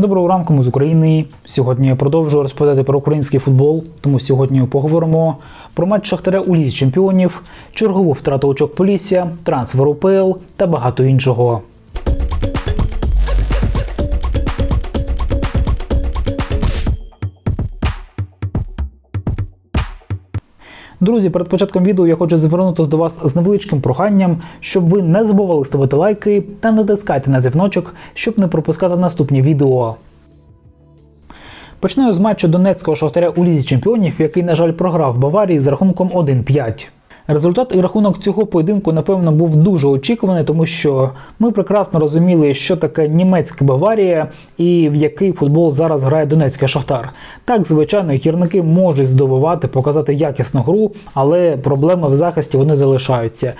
Доброго ранку, ми з України. Сьогодні я продовжую розповідати про український футбол. Тому сьогодні поговоримо про матч Шахтаря у лізі чемпіонів, чергову втрату очок Полісся, трансфер УПЛ та багато іншого. Друзі, перед початком відео я хочу звернутися до вас з невеличким проханням, щоб ви не забували ставити лайки та натискайте на дзвіночок, щоб не пропускати наступні відео. Починаю з матчу Донецького шахтаря у лізі чемпіонів, який, на жаль, програв Баварії з рахунком 1-5. Результат і рахунок цього поєдинку, напевно, був дуже очікуваний, тому що ми прекрасно розуміли, що таке німецька Баварія і в який футбол зараз грає Донецький Шахтар. Так, звичайно, гірники можуть здивувати, показати якісну гру, але проблеми в захисті вони залишаються.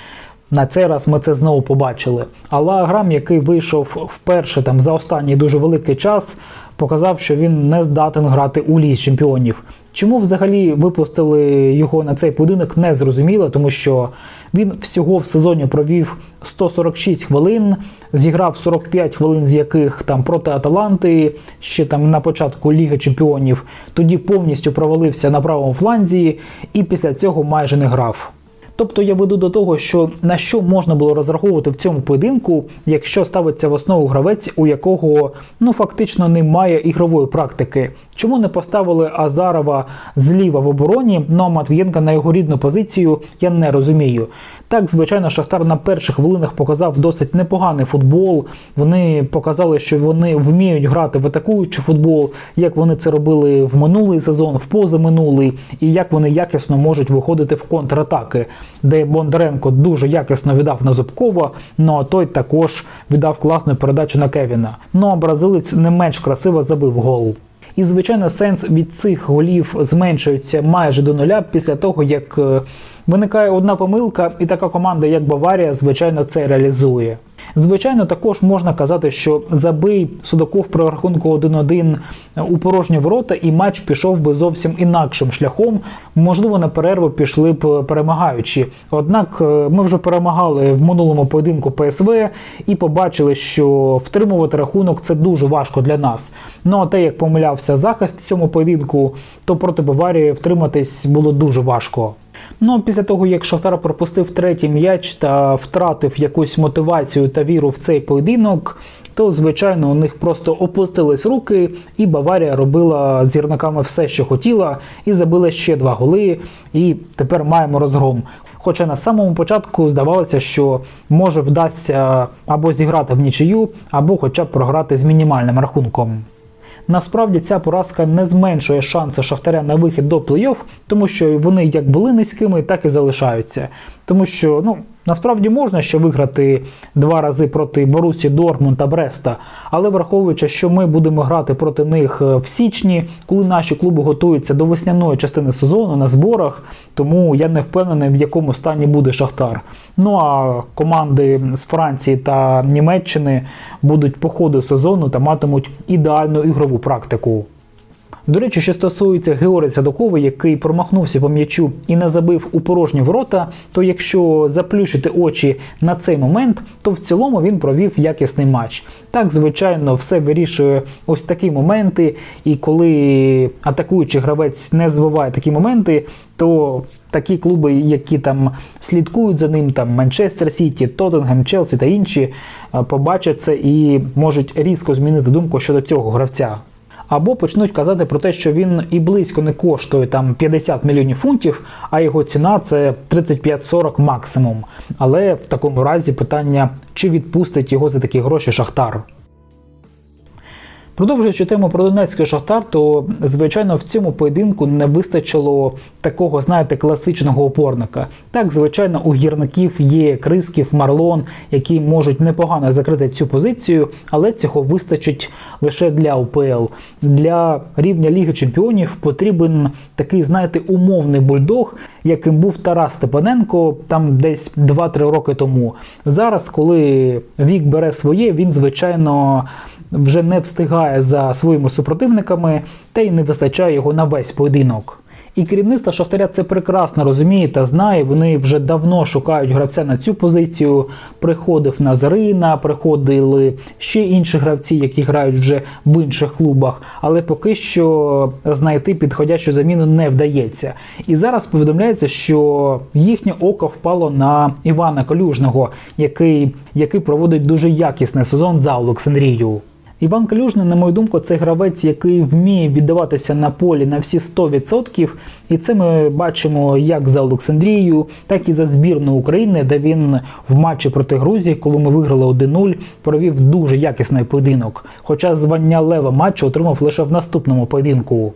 На цей раз ми це знову побачили. Але Аграм, який вийшов вперше там за останній дуже великий час, показав, що він не здатен грати у ліс чемпіонів. Чому взагалі випустили його на цей поєдинок, не зрозуміло, тому що він всього в сезоні провів 146 хвилин, зіграв 45 хвилин, з яких там проти Аталанти, ще там на початку Ліги Чемпіонів. Тоді повністю провалився на правому фланзі і після цього майже не грав. Тобто я веду до того, що на що можна було розраховувати в цьому поєдинку, якщо ставиться в основу гравець, у якого ну фактично немає ігрової практики. Чому не поставили Азарова зліва в обороні, ну а Матвієнка на його рідну позицію, я не розумію. Так, звичайно, Шахтар на перших хвилинах показав досить непоганий футбол. Вони показали, що вони вміють грати в атакуючий футбол, як вони це робили в минулий сезон, в позаминулий, і як вони якісно можуть виходити в контратаки, де Бондаренко дуже якісно віддав на Зубкова, ну а той також віддав класну передачу на Кевіна. Ну а бразилець не менш красиво забив гол. І, звичайно, сенс від цих голів зменшується майже до нуля після того, як е, виникає одна помилка, і така команда, як Баварія, звичайно, це реалізує. Звичайно, також можна казати, що забий Судаков при рахунку 1-1 у порожні ворота, і матч пішов би зовсім інакшим шляхом. Можливо, на перерву пішли б перемагаючи. Однак е, ми вже перемагали в минулому поєдинку ПСВ і побачили, що втримувати рахунок це дуже важко для нас. Ну а те, як помилявся захист в цьому поєдинку, то проти Баварії втриматись було дуже важко. Ну після того, як Шахтар пропустив третій м'яч та втратив якусь мотивацію та віру в цей поєдинок, то звичайно у них просто опустились руки, і Баварія робила з гірниками все, що хотіла, і забила ще два голи. І тепер маємо розгром. Хоча на самому початку здавалося, що може вдасться або зіграти в нічию, або хоча б програти з мінімальним рахунком. Насправді ця поразка не зменшує шанси Шахтаря на вихід до плей-офф, тому що вони як були низькими, так і залишаються. Тому що ну насправді можна ще виграти два рази проти Борусі Дортмунд та Бреста, але враховуючи, що ми будемо грати проти них е, в січні, коли наші клуби готуються до весняної частини сезону на зборах, тому я не впевнений, в якому стані буде Шахтар. Ну а команди з Франції та Німеччини будуть по ходу сезону та матимуть ідеальну ігрову практику. До речі, що стосується Георгія Садокова, який промахнувся по м'ячу і не забив у порожні ворота, то якщо заплющити очі на цей момент, то в цілому він провів якісний матч. Так, звичайно, все вирішує ось такі моменти, і коли атакуючий гравець не збиває такі моменти, то такі клуби, які там слідкують за ним, там Манчестер Сіті, Тоттенгем, Челсі та інші, побачать це і можуть різко змінити думку щодо цього гравця або почнуть казати про те, що він і близько не коштує там 50 мільйонів фунтів, а його ціна це 35-40 максимум. Але в такому разі питання, чи відпустить його за такі гроші Шахтар. Продовжуючи тему про Донецький Шахтар, то звичайно в цьому поєдинку не вистачило такого, знаєте, класичного опорника. Так, звичайно, у гірників є Крисків, Марлон, які можуть непогано закрити цю позицію, але цього вистачить лише для УПЛ. Для рівня Ліги Чемпіонів потрібен такий, знаєте, умовний бульдог, яким був Тарас Степаненко там десь 2-3 роки тому. Зараз, коли вік бере своє, він звичайно вже не встигає за своїми супротивниками, та й не вистачає його на весь поєдинок. І керівництво Шахтаря це прекрасно розуміє та знає. Вони вже давно шукають гравця на цю позицію. Приходив Назарина, приходили ще інші гравці, які грають вже в інших клубах. Але поки що знайти підходящу заміну не вдається. І зараз повідомляється, що їхнє око впало на Івана Калюжного, який, який проводить дуже якісний сезон за Олександрію. Іван Калюжний, на мою думку, це гравець, який вміє віддаватися на полі на всі 100%. І це ми бачимо як за Олександрією, так і за збірну України, де він в матчі проти Грузії, коли ми виграли 1-0, провів дуже якісний поєдинок. Хоча звання лева матчу отримав лише в наступному поєдинку.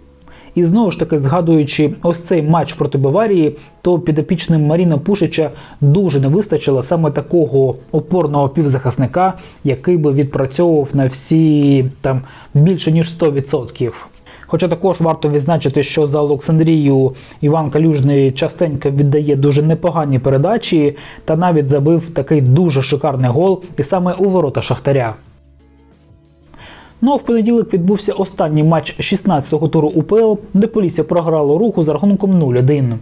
І знову ж таки, згадуючи ось цей матч проти Баварії, то підопічним Маріна Пушича дуже не вистачило саме такого опорного півзахисника, який би відпрацьовував на всі там більше ніж 100%. Хоча також варто відзначити, що за Олександрію Іван Калюжний частенько віддає дуже непогані передачі та навіть забив такий дуже шикарний гол, і саме у ворота Шахтаря. Ну а в понеділок відбувся останній матч 16-го туру УПЛ, де Полісся програло руху за рахунком 0-1.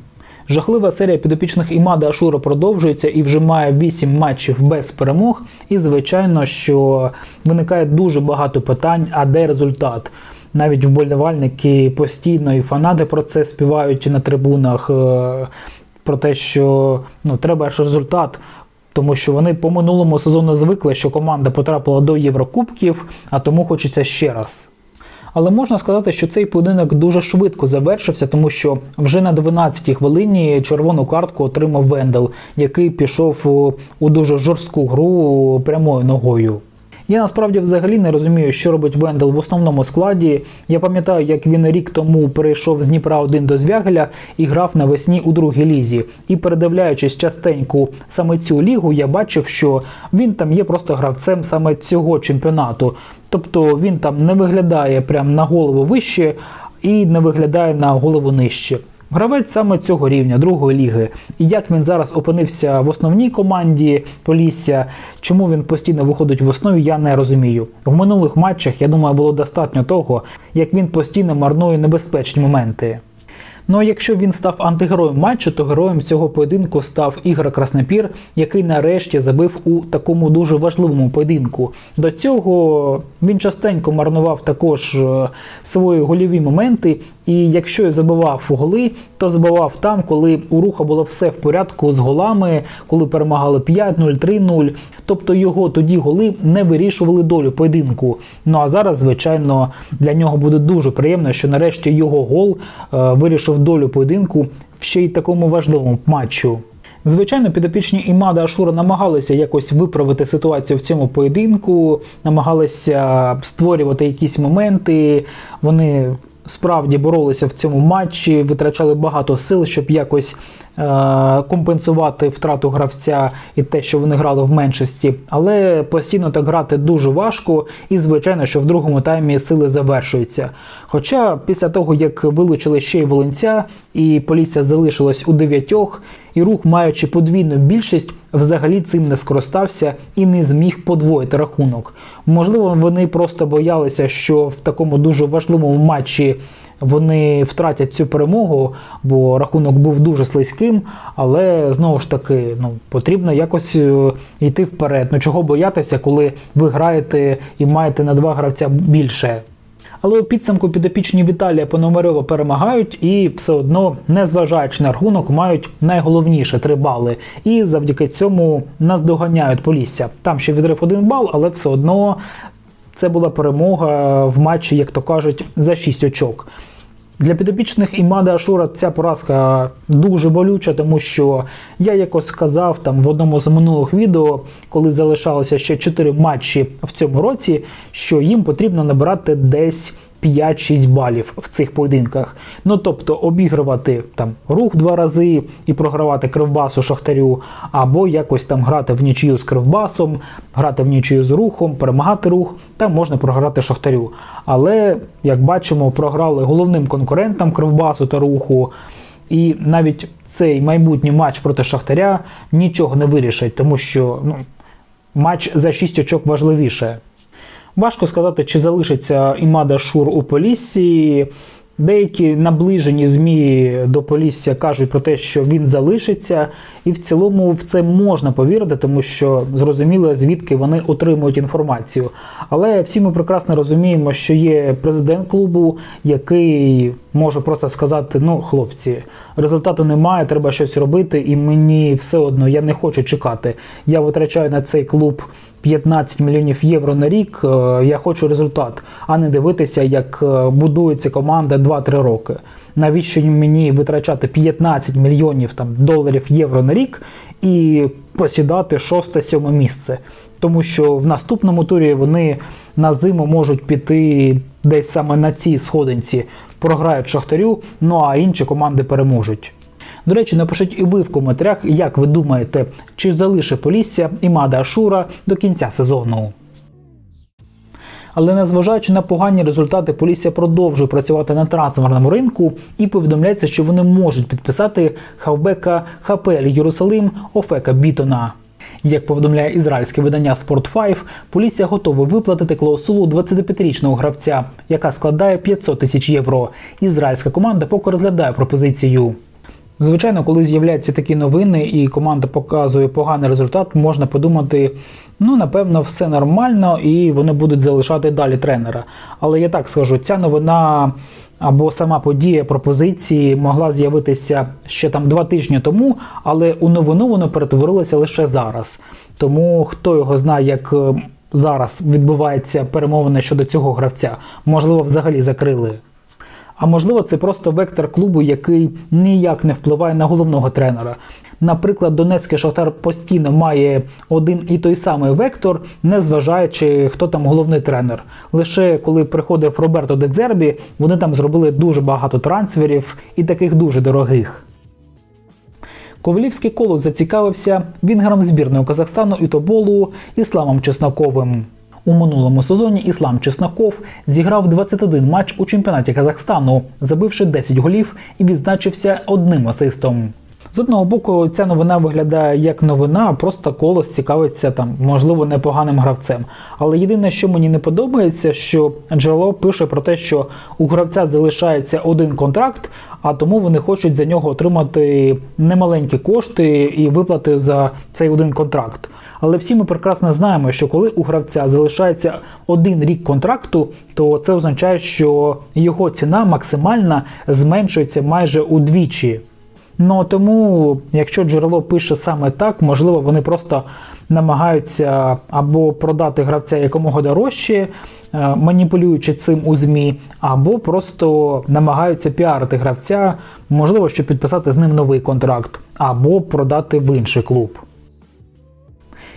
Жахлива серія підопічних Імада Ашура продовжується і вже має 8 матчів без перемог. І звичайно, що виникає дуже багато питань, а де результат? Навіть вболівальники постійно і фанати про це співають на трибунах. е, Про те, що ну треба ж результат, тому що вони по минулому сезону звикли, що команда потрапила до Єврокубків, а тому хочеться ще раз. Але можна сказати, що цей поєдинок дуже швидко завершився, тому що вже на 12-й хвилині червону картку отримав Вендел, який пішов у- у дуже жорстку гру прямою ногою. Я насправді взагалі не розумію, що робить Вендел в основному складі. Я пам'ятаю, як він рік тому перейшов з Дніпра 1 до Звягеля і грав навесні у другій лізі. І передивляючись частенько саме цю лігу, я бачив, що він там є просто гравцем саме цього чемпіонату. Тобто він там не виглядає прям на голову вище і не виглядає на голову нижче. Гравець саме цього рівня, другої ліги. І як він зараз опинився в основній команді Полісся, чому він постійно виходить в основі, я не розумію. В минулих матчах, я думаю, було достатньо того, як він постійно марнує небезпечні моменти. Ну а якщо він став антигероєм матчу, то героєм цього поєдинку став Ігор Краснопір, який нарешті забив у такому дуже важливому поєдинку. До цього він частенько марнував також е, свої гольові моменти. І якщо й забивав голи, то забивав там, коли у руха було все в порядку з голами, коли перемагали 5-0, 3-0. Тобто його тоді голи не вирішували долю поєдинку. Ну а зараз, звичайно, для нього буде дуже приємно, що нарешті його гол е, вирішив долю поєдинку ще й такому важливому матчу. Звичайно, підопічні Імада Ашура намагалися якось виправити ситуацію в цьому поєдинку, намагалися створювати якісь моменти. Вони справді боролися в цьому матчі, витрачали багато сил, щоб якось компенсувати втрату гравця і те, що вони грали в меншості. Але постійно так грати дуже важко, і звичайно, що в другому таймі сили завершуються. Хоча після того, як вилучили ще й Волинця, і Полісся залишилась у дев'ятьох, і рух, маючи подвійну більшість, взагалі цим не скористався і не зміг подвоїти рахунок. Можливо, вони просто боялися, що в такому дуже важливому матчі вони втратять цю перемогу, бо рахунок був дуже слизьким. Але знову ж таки, ну потрібно якось е, йти вперед. Ну чого боятися, коли ви граєте і маєте на два гравця більше. Але у підсумку підопічні Віталія Пономарьова перемагають і все одно, незважаючи на рахунок, мають найголовніше три бали. І завдяки цьому наздоганяють Полісся. Там ще відрив один бал, але все одно це була перемога в матчі, як то кажуть, за 6 очок. Для підопічних Імада Ашура ця поразка дуже болюча, тому що я якось сказав там в одному з минулих відео, коли залишалося ще 4 матчі в цьому році, що їм потрібно набирати десь 5-6 балів в цих поєдинках. Ну тобто обігрувати там рух два рази і програвати кривбасу Шахтарю, або якось там грати в нічию з кривбасом, грати в нічию з рухом, перемагати рух, там можна програти Шахтарю. Але як бачимо, програли головним конкурентам кривбасу та руху. І навіть цей майбутній матч проти Шахтаря нічого не вирішить, тому що ну, матч за 6 очок важливіше. Важко сказати, чи залишиться Імада Шур у Поліссі. Деякі наближені змі до Полісся кажуть про те, що він залишиться, і в цілому в це можна повірити, тому що зрозуміло, звідки вони отримують інформацію. Але всі ми прекрасно розуміємо, що є президент клубу, який може просто сказати: ну, хлопці, результату немає, треба щось робити, і мені все одно я не хочу чекати. Я витрачаю на цей клуб 15 мільйонів євро на рік. е, Я хочу результат, а не дивитися, як е, будується команда 2-3 роки. Навіщо мені витрачати 15 мільйонів там доларів євро на рік і посідати 6-7 місце? Тому що в наступному турі вони на зиму можуть піти десь саме на цій сходинці, програють Шахтарю, ну а інші команди переможуть. До речі, напишіть і ви в коментарях, як ви думаєте, чи залишить Полісся Імада Ашура до кінця сезону. Але незважаючи на погані результати, Полісся продовжує працювати на трансферному ринку і повідомляється, що вони можуть підписати хавбека ХПЛ Єрусалим Офека Бітона. Як повідомляє ізраїльське видання Sport 5, Полісся готова виплатити клаусулу 25-річного гравця, яка складає 500 тисяч євро. Ізраїльська команда поки розглядає пропозицію. Звичайно, коли з'являються такі новини і команда показує поганий результат, можна подумати, ну напевно, все нормально, і вони будуть залишати далі тренера. Але я так скажу, ця новина або сама подія пропозиції могла з'явитися ще там два тижні тому, але у новину воно перетворилося лише зараз. Тому хто його знає, як е, зараз відбуваються перемовини щодо цього гравця, можливо, взагалі закрили. А можливо, це просто вектор клубу, який ніяк не впливає на головного тренера. Наприклад, Донецький Шахтар постійно має один і той самий вектор, незважаючи, хто там головний тренер. Лише коли приходив Роберто Дедзербі, вони там зробили дуже багато трансферів і таких дуже дорогих. Ковалівський колос зацікавився вінгером збірної Казахстану і Тоболу Ісламом Чесноковим. У минулому сезоні Іслам Чесноков зіграв 21 матч у чемпіонаті Казахстану, забивши 10 голів і відзначився одним асистом. З одного боку, ця новина виглядає як новина, просто колос цікавиться там, можливо, непоганим гравцем. Але єдине, що мені не подобається, що джерело пише про те, що у гравця залишається один контракт, а тому вони хочуть за нього отримати немаленькі кошти і виплати за цей один контракт. Але всі ми прекрасно знаємо, що коли у гравця залишається один рік контракту, то це означає, що його ціна максимальна зменшується майже удвічі. Ну тому, якщо джерело пише саме так, можливо, вони просто намагаються або продати гравця якомога дорожче, е, маніпулюючи цим у ЗМІ, або просто намагаються піарити гравця, можливо, щоб підписати з ним новий контракт, або продати в інший клуб.